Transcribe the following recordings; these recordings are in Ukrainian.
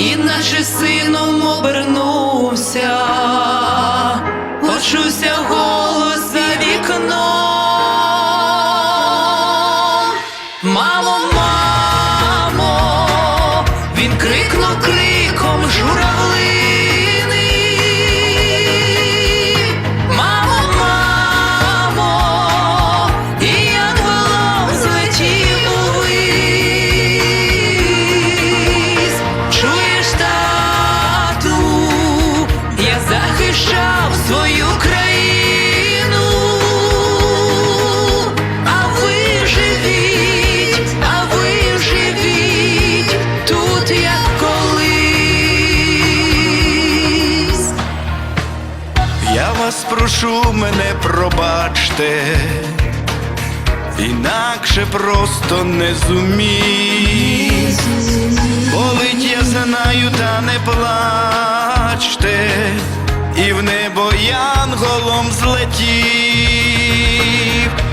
і наче сином обернувся, почувся голос за вікном. Мамо, мамо, він крикнув криком журавлини. Захищав свою країну. А ви живіть, а ви живіть тут, як колись. Я вас прошу, мене пробачте, інакше просто не зумів. Болить, я знаю, та не плачте, і в небо янголом злетів.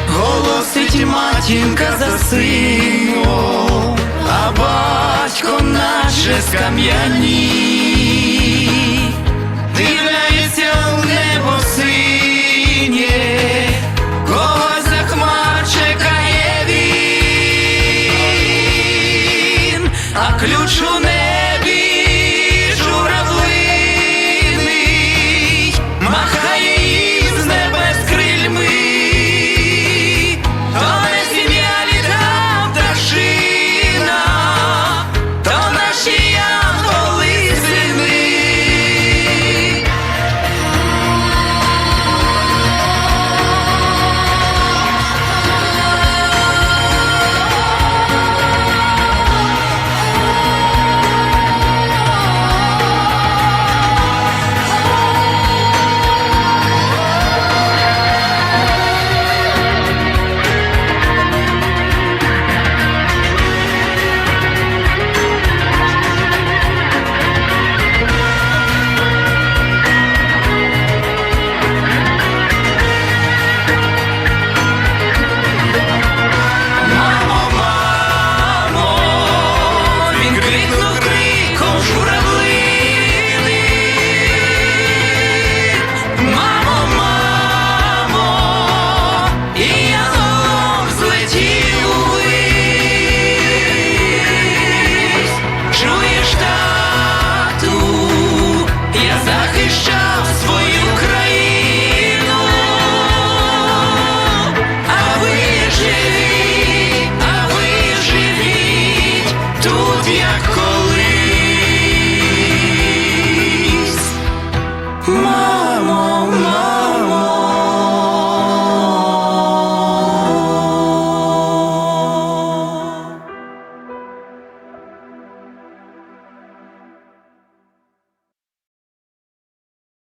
Голосить матінка за сином, а батько наче скам'яні, дивляється в небо синє, кого за хмар чекає він, а ключ у небі